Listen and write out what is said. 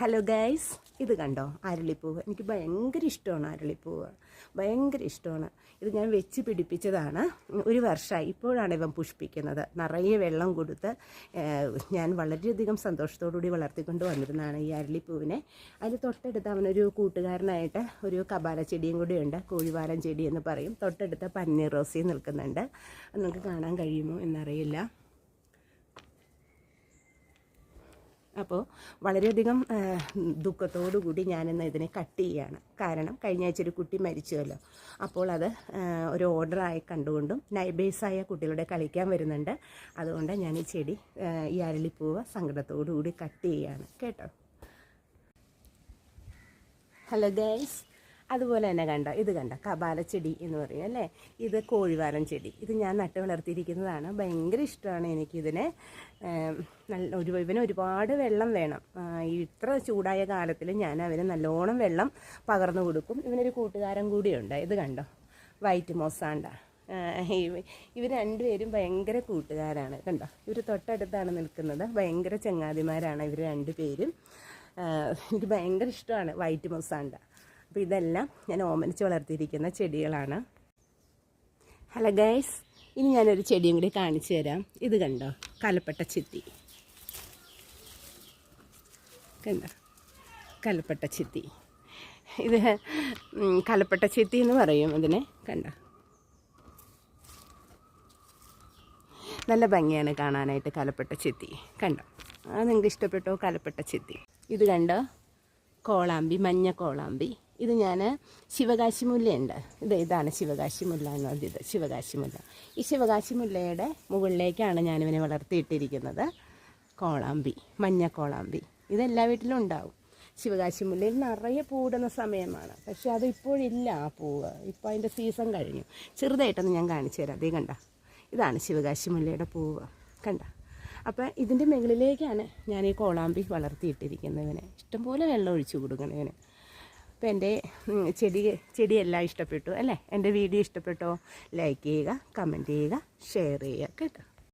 Hello guys ഇത് കണ്ടോ? അരളിപ്പൂവ്. എനിക്ക് ഭയങ്കര ഇഷ്ടമാണ് അരളിപ്പൂവ്. ഭയങ്കര ഇഷ്ടമാണ്. ഇത് ഞാൻ വെച്ച് പിടിപ്പിച്ചതാണ്. ഒരു വർഷമായി ഇപ്പോഴാണ് ഇവൻ പുഷ്പിക്കുന്നത്. നിറയെ വെള്ളം കൊടുത്ത് ഞാൻ വളരെയധികം സന്തോഷത്തോടുകൂടി വളർത്തിക്കൊണ്ട് വന്നിരുന്നതാണ് ഈ അരളിപ്പൂവിനെ. അതിൽ തൊട്ടടുത്ത് അവനൊരു കൂട്ടുകാരനായിട്ട് ഒരു കപാല ചെടിയും കൂടിയുണ്ട്. കോഴിവാരം ചെടി എന്ന് പറയും. തൊട്ടടുത്ത് പന്നീർ റോസി നിൽക്കുന്നുണ്ട്. നിങ്ങൾക്ക് കാണാൻ കഴിയുമോ എന്നറിയില്ല. അപ്പോൾ വളരെയധികം ദുഃഖത്തോടുകൂടി ദുഃഖത്തോടു കൂടി ഞാനിന്ന് ഇതിനെ കട്ട് ചെയ്യുകയാണ് കാരണം കഴിഞ്ഞ ആഴ്ച ഒരു കുട്ടി മരിച്ചുവല്ലോ. അപ്പോൾ അത് ഒരു ഓർഡറായി കണ്ടുകൊണ്ടും നൈബേഴ്സായ കുട്ടികളുടെ കളിക്കാൻ വരുന്നുണ്ട്. അതുകൊണ്ട് ഞാൻ ഈ ചെടി ഈ അരളിപ്പൂവ് സങ്കടത്തോടു കൂടി കട്ട് ചെയ്യുകയാണ് കേട്ടോ? Hello guys. അതുപോലെ തന്നെ കണ്ടോ ഇത് കണ്ട കപാലച്ചെടി എന്ന് പറയും അല്ലേ? ഇത് കോഴിവാലൻ ചെടി. ഇത് ഞാൻ നട്ട് വളർത്തിയിരിക്കുന്നതാണ്. ഭയങ്കര ഇഷ്ടമാണ് എനിക്കിതിനെ. നല്ല ഒരു ഇവന് ഒരുപാട് വെള്ളം വേണം. ഇത്ര ചൂടായ കാലത്തിൽ ഞാൻ അവന് നല്ലോണം വെള്ളം പകർന്നു കൊടുക്കും. ഇവനൊരു കൂട്ടുകാരൻ കൂടിയുണ്ട്. ഇത് കണ്ടോ? വൈറ്റ് മോസാണ്ട. ഇവർ രണ്ടുപേരും ഭയങ്കര കൂട്ടുകാരാണ്. കണ്ടോ? ഇവർ തൊട്ടടുത്താണ് നിൽക്കുന്നത്. ഭയങ്കര ചങ്ങാതിമാരാണ് ഇവർ രണ്ടുപേരും. എനിക്ക് ഭയങ്കര ഇഷ്ടമാണ് വൈറ്റ് മൊസാണ്ട. അപ്പോൾ ഇതെല്ലാം ഞാൻ ഓമനിച്ച് വളർത്തിയിരിക്കുന്ന ചെടികളാണ്. ഹലോ ഗൈസ് ഇനി ഞാനൊരു ചെടിയും കൂടി കാണിച്ചു തരാം. ഇത് കണ്ടോ? കലപ്പെട്ട ചിത്തി. കണ്ടോ? കലപ്പെട്ട ചിത്തി. ഇത് കലപ്പെട്ട ചിത്തി എന്ന് പറയും അതിനെ. കണ്ടോ? നല്ല ഭംഗിയാണ് കാണാനായിട്ട് കലപ്പെട്ട ചിത്തി. കണ്ടോ? അത് നിങ്ങൾക്ക് ഇഷ്ടപ്പെട്ടോ കലപ്പെട്ട ചിത്തി? ഇത് കണ്ടോ? കോളാമ്പി മഞ്ഞ കോളാമ്പി. ഇത് ഞാൻ ശിവകാശി മുല്ലയുണ്ട്. ഇത് ഇതാണ് ശിവകാശി മുല്ല എന്ന് പറഞ്ഞത് ശിവകാശി മുല്ല. ഈ ശിവകാശി മുല്ലയുടെ മുകളിലേക്കാണ് ഞാനിവനെ വളർത്തിയിട്ടിരിക്കുന്നത്. കോളാമ്പി മഞ്ഞ കോളാമ്പി. ഇതെല്ലാ വീട്ടിലും ഉണ്ടാവും. ശിവകാശി മുല്ലയിൽ നിറയെ പൂടുന്ന സമയമാണ്. പക്ഷേ അത് ഇപ്പോഴില്ല ആ പൂവ്. ഇപ്പോൾ അതിന്റെ സീസൺ കഴിഞ്ഞു. ചെറുതായിട്ടൊന്ന് ഞാൻ കാണിച്ചു തരാം. അതേ കണ്ട. ഇതാണ് ശിവകാശി മുല്ലയുടെ പൂവ്. കണ്ട? അപ്പോൾ ഇതിന്റെ മുകളിലേക്കാണ് ഞാൻ ഈ കോളാമ്പി വളർത്തിയിട്ടിരിക്കുന്നതിന് ഇഷ്ടംപോലെ വെള്ളം ഒഴിച്ചു കൊടുക്കണം ഇവന്. അപ്പം എന്റെ ചെടി ചെടിയെല്ലാം ഇഷ്ടപ്പെട്ടു അല്ലേ? എന്റെ വീഡിയോ ഇഷ്ടപ്പെട്ടോ ലൈക്ക് ചെയ്യുക കമന്റ് ചെയ്യുക ഷെയർ ചെയ്യുക കേട്ടോ.